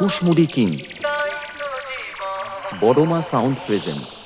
Kushmuri king. Boroma sound present.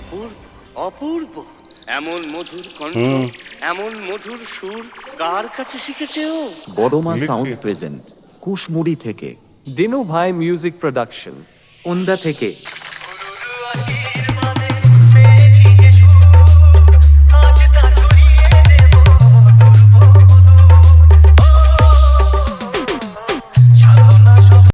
অপূর্ব অপূর্ব। এমন মধুর কণ্ঠ এমন মধুর সুর কার কাছে শিখেছে ও? বড়মা সাউন্ড প্রেজেন্ট কুশমুড়ি থেকে। দিনু ভাই মিউজিক প্রোডাকশন উন্দা থেকে।